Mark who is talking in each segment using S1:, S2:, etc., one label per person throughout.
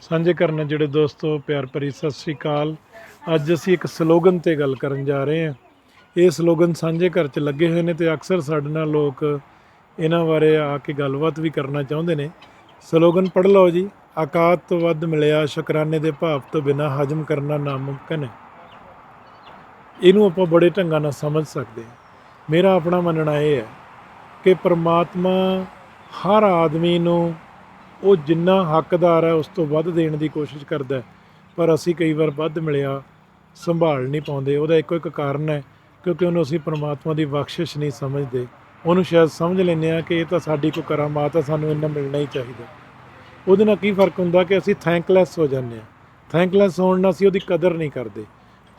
S1: ਸਾਂਝੇ ਕਰਨ ਜਿਹੜੇ ਦੋਸਤੋ, ਪਿਆਰ ਭਰੀ ਸਤਿ ਸ੍ਰੀ ਅਕਾਲ। ਅੱਜ ਅਸੀਂ ਇੱਕ ਸਲੋਗਨ ਤੇ ਗੱਲ ਕਰਨ ਜਾ ਰਹੇ ਹਾਂ। ਇਹ ਸਲੋਗਨ ਸਾਂਝੇ ਘਰ 'ਚ ਲੱਗੇ ਹੋਏ ਨੇ ਤੇ ਅਕਸਰ ਸਾਡੇ ਨਾਲ ਲੋਕ ਇਹਨਾਂ ਬਾਰੇ ਆ ਕੇ ਗੱਲਬਾਤ ਵੀ ਕਰਨਾ ਚਾਹੁੰਦੇ ਨੇ। ਸਲੋਗਨ ਪੜ੍ਹ ਲਓ ਜੀ। ਆਕਾਤ ਤੋਂ ਵੱਧ ਮਿਲਿਆ, ਸ਼ੁਕਰਾਨੇ ਦੇ ਭਾਵ ਤੋਂ ਬਿਨਾ ਹਜਮ ਕਰਨਾ ਨਾਮੁਮਕਨ ਹੈ। ਇਹਨੂੰ ਆਪਾਂ ਬੜੇ ਢੰਗਾਂ ਨਾਲ ਸਮਝ ਸਕਦੇ ਹਾਂ। ਮੇਰਾ ਆਪਣਾ ਮੰਨਣਾ ਇਹ ਹੈ ਕਿ ਪ੍ਰਮਾਤਮਾ ਹਰ ਆਦਮੀ ਨੂੰ ਉਹ ਜਿੰਨਾ ਹੱਕਦਾਰ ਹੈ ਉਸ ਤੋਂ ਵੱਧ ਦੇਣ ਦੀ ਕੋਸ਼ਿਸ਼ ਕਰਦਾ ਹੈ। ਪਰ ਅਸੀਂ ਕਈ ਵਾਰ ਵੱਧ ਮਿਲਿਆ ਸੰਭਾਲ ਨਹੀਂ ਪਾਉਂਦੇ। ਉਹਦਾ ਇੱਕੋ ਇੱਕ ਕਾਰਨ ਹੈ ਕਿਉਂਕਿ ਉਹਨੂੰ ਅਸੀਂ ਪਰਮਾਤਮਾ ਦੀ ਬਖਸ਼ਿਸ਼ ਨਹੀਂ ਸਮਝਦੇ। ਉਹਨੂੰ ਸ਼ਾਇਦ ਸਮਝ ਲੈਂਦੇ ਆ ਕਿ ਇਹ ਤਾਂ ਸਾਡੀ ਕੋਈ ਕਰਾਮਾਤ ਹੈ, ਸਾਨੂੰ ਇੰਨਾ ਮਿਲਣਾ ਹੀ ਚਾਹੀਦਾ। ਉਹਦੇ ਨਾਲ ਕੀ ਫ਼ਰਕ ਹੁੰਦਾ ਕਿ ਅਸੀਂ ਥੈਂਕਲੈਸ ਹੋ ਜਾਂਦੇ ਆ ਥੈਂਕਲੈਸ ਹੋਣ ਨਾਲ ਅਸੀਂ ਉਹਦੀ ਕਦਰ ਨਹੀਂ ਕਰਦੇ।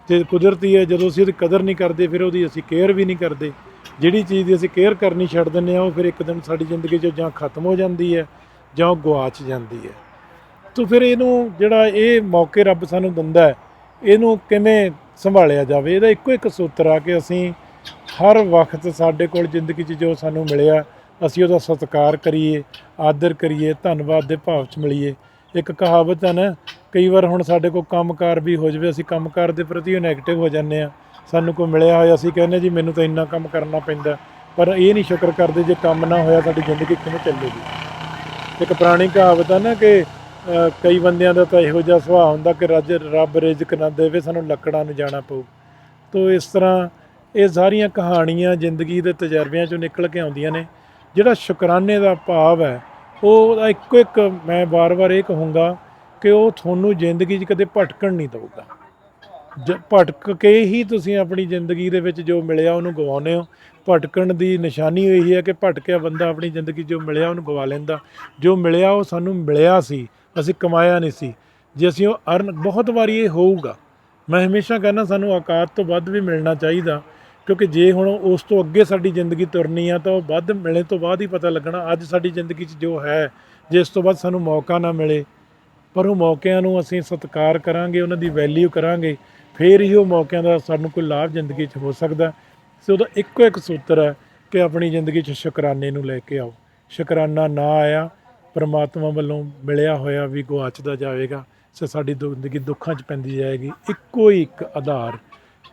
S1: ਤੇ ਕੁਦਰਤੀ ਹੈ, ਜਦੋਂ ਅਸੀਂ ਉਹਦੀ ਕਦਰ ਨਹੀਂ ਕਰਦੇ, ਫਿਰ ਉਹਦੀ ਅਸੀਂ ਕੇਅਰ ਵੀ ਨਹੀਂ ਕਰਦੇ। ਜਿਹੜੀ ਚੀਜ਼ ਦੀ ਅਸੀਂ ਕੇਅਰ ਕਰਨੀ ਛੱਡ ਦਿੰਦੇ ਆ ਉਹ ਫਿਰ ਇੱਕ ਦਿਨ ਸਾਡੀ ਜ਼ਿੰਦਗੀ 'ਚ ਜਾਂ ਖਤਮ ਹੋ ਜਾਂਦੀ ਹੈ ਜਾਂ ਉਹ ਗਵਾਚ ਜਾਂਦੀ ਹੈ। ਤਾਂ ਫਿਰ ਇਹਨੂੰ ਜਿਹੜਾ ਇਹ ਮੌਕੇ ਰੱਬ ਸਾਨੂੰ ਦਿੰਦਾ ਹੈ, ਇਹਨੂੰ ਕਿਵੇਂ ਸੰਭਾਲਿਆ ਜਾਵੇ? ਇਹਦਾ ਇੱਕੋ ਇੱਕ ਸੂਤਰ ਆ ਕਿ ਅਸੀਂ ਹਰ ਵਕਤ ਸਾਡੇ ਕੋਲ ਜ਼ਿੰਦਗੀ 'ਚ ਜੋ ਸਾਨੂੰ ਮਿਲਿਆ, ਅਸੀਂ ਉਹਦਾ ਸਤਿਕਾਰ ਕਰੀਏ, ਆਦਰ ਕਰੀਏ, ਧੰਨਵਾਦ ਦੇ ਭਾਵ 'ਚ ਮਿਲੀਏ। ਇੱਕ ਕਹਾਵਤ ਹੈ ਨਾ, ਕਈ ਵਾਰ ਹੁਣ ਸਾਡੇ ਕੋਲ ਕੰਮਕਾਰ ਵੀ ਹੋ ਜਾਵੇ, ਅਸੀਂ ਕੰਮਕਾਰ ਦੇ ਪ੍ਰਤੀ ਨੈਗੇਟਿਵ ਹੋ ਜਾਂਦੇ ਆ ਸਾਨੂੰ ਕੋਈ ਮਿਲਿਆ ਹੋਇਆ, ਅਸੀਂ ਕਹਿੰਦੇ ਜੀ ਮੈਨੂੰ ਤਾਂ ਇੰਨਾ ਕੰਮ ਕਰਨਾ ਪੈਂਦਾ, ਪਰ ਇਹ ਨਹੀਂ ਸ਼ੁਕਰ ਕਰਦੇ ਜੇ ਕੰਮ ਨਾ ਹੋਇਆ, ਸਾਡੀ ਜ਼ਿੰਦਗੀ ਕਿਵੇਂ ਚੱਲੇਗੀ? ਇੱਕ ਪੁਰਾਣੀ ਕਹਾਵਤ ਹੈ ਨਾ ਕਿ ਕਈ ਬੰਦਿਆਂ ਦਾ ਤਾਂ ਇਹੋ ਜਿਹਾ ਸੁਭਾਅ ਹੁੰਦਾ ਕਿ ਰੱਜ, ਰੱਬ ਰਿਜ਼ਕ ਨਾ ਦੇਵੇ, ਸਾਨੂੰ ਲੱਕੜਾਂ ਨੂੰ ਜਾਣਾ ਪਊ। ਤੋ ਇਸ ਤਰ੍ਹਾਂ ਇਹ ਸਾਰੀਆਂ ਕਹਾਣੀਆਂ ਜ਼ਿੰਦਗੀ ਦੇ ਤਜਰਬਿਆਂ ਚੋਂ ਨਿਕਲ ਕੇ ਆਉਂਦੀਆਂ ਨੇ। ਜਿਹੜਾ ਸ਼ੁਕਰਾਨੇ ਦਾ ਭਾਵ ਹੈ ਉਹ ਉਹਦਾ ਇੱਕੋ ਇੱਕ ਮੈਂ ਵਾਰ-ਵਾਰ ਇਹ ਕਹੂੰਗਾ ਕਿ ਉਹ ਤੁਹਾਨੂੰ ਜ਼ਿੰਦਗੀ 'ਚ ਕਦੇ ਭਟਕਣ ਨਹੀਂ ਦਊਗਾ। ਜ ਭਟਕ ਕੇ ਹੀ ਤੁਸੀਂ ਆਪਣੀ ਜ਼ਿੰਦਗੀ ਦੇ ਵਿੱਚ ਜੋ ਮਿਲਿਆ ਉਹਨੂੰ ਗਵਾਉਂਦੇ ਹੋ। ਭਟਕਣ ਦੀ ਨਿਸ਼ਾਨੀ ਇਹੀ ਹੈ ਕਿ ਭਟਕਿਆ ਬੰਦਾ ਆਪਣੀ ਜ਼ਿੰਦਗੀ 'ਚ ਜੋ ਮਿਲਿਆ ਉਹਨੂੰ ਗਵਾ ਲੈਂਦਾ। ਜੋ ਮਿਲਿਆ ਉਹ ਸਾਨੂੰ ਮਿਲਿਆ ਸੀ, ਅਸੀਂ ਕਮਾਇਆ ਨਹੀਂ ਸੀ। ਜੇ ਅਸੀਂ ਉਹ ਅਰਨ, ਬਹੁਤ ਵਾਰੀ ਇਹ ਹੋਊਗਾ। ਮੈਂ ਹਮੇਸ਼ਾ ਕਹਿੰਦਾ ਸਾਨੂੰ ਔਕਾਤ ਤੋਂ ਵੱਧ ਵੀ ਮਿਲਣਾ ਚਾਹੀਦਾ, ਕਿਉਂਕਿ ਜੇ ਹੁਣ ਉਸ ਤੋਂ ਅੱਗੇ ਸਾਡੀ ਜ਼ਿੰਦਗੀ ਤੁਰਨੀ ਆ ਤਾਂ ਉਹ ਵੱਧ ਮਿਲਣ ਤੋਂ ਬਾਅਦ ਹੀ ਪਤਾ ਲੱਗਣਾ, ਅੱਜ ਸਾਡੀ ਜ਼ਿੰਦਗੀ 'ਚ ਜੋ ਹੈ, ਜੇ ਇਸ ਤੋਂ ਬਾਅਦ ਸਾਨੂੰ ਮੌਕਾ ਨਾ ਮਿਲੇ। ਪਰ ਉਹ ਮੌਕਿਆਂ ਨੂੰ ਅਸੀਂ ਸਤਿਕਾਰ ਕਰਾਂਗੇ, ਉਹਨਾਂ ਦੀ ਵੈਲਿਊ ਕਰਾਂਗੇ, ਫੇਰ ਹੀ ਉਹ ਮੌਕਿਆਂ ਦਾ ਸਾਨੂੰ ਕੋਈ ਲਾਭ ਜ਼ਿੰਦਗੀ 'ਚ ਹੋ ਸਕਦਾ। ਸੋ ਉਹਦਾ ਇੱਕੋ ਇੱਕ ਸੂਤਰ ਹੈ ਕਿ ਆਪਣੀ ਜ਼ਿੰਦਗੀ 'ਚ ਸ਼ੁਕਰਾਨੇ ਨੂੰ ਲੈ ਕੇ ਆਓ। ਸ਼ੁਕਰਾਨਾ ਨਾ ਆਇਆ, ਪਰਮਾਤਮਾ ਵੱਲੋਂ ਮਿਲਿਆ ਹੋਇਆ ਵੀ ਗਵਾਚਦਾ ਜਾਵੇਗਾ, ਸੋ ਸਾਡੀ ਜ਼ਿੰਦਗੀ ਦੁੱਖਾਂ 'ਚ ਪੈਂਦੀ ਜਾਏਗੀ। ਇੱਕੋ ਹੀ ਇੱਕ ਆਧਾਰ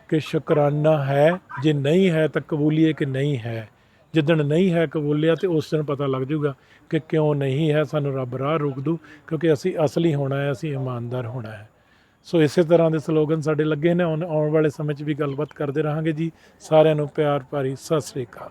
S1: ਕਿ ਸ਼ੁਕਰਾਨਾ ਹੈ, ਜੇ ਨਹੀਂ ਹੈ ਤਾਂ ਕਬੂਲੀਏ ਕਿ ਨਹੀਂ ਹੈ। ਜਿੱਦਣ ਨਹੀਂ ਹੈ ਕਬੂਲਿਆ ਤੇ ਉਸ ਦਿਨ ਪਤਾ ਲੱਗ ਜਾਊਗਾ ਕਿ ਕਿਉਂ ਨਹੀਂ ਹੈ ਸਾਨੂੰ ਰੱਬ ਰਾਹ ਰੋਕ ਦੂ, ਕਿਉਂਕਿ ਅਸੀਂ ਅਸਲੀ ਹੋਣਾ ਹੈ, ਅਸੀਂ ਇਮਾਨਦਾਰ ਹੋਣਾ ਹੈ। ਸੋ ਇਸੇ ਤਰ੍ਹਾਂ ਦੇ ਸਲੋਗਨ ਸਾਡੇ ਲੱਗੇ ਨੇ। ਆਉਣ ਆਉਣ ਵਾਲੇ ਸਮੇਂ 'ਚ ਵੀ ਗੱਲਬਾਤ ਕਰਦੇ ਰਹਾਂਗੇ ਜੀ। ਸਾਰਿਆਂ ਨੂੰ ਪਿਆਰ ਭਰੀ ਸਤਿ ਸ੍ਰੀ ਅਕਾਲ।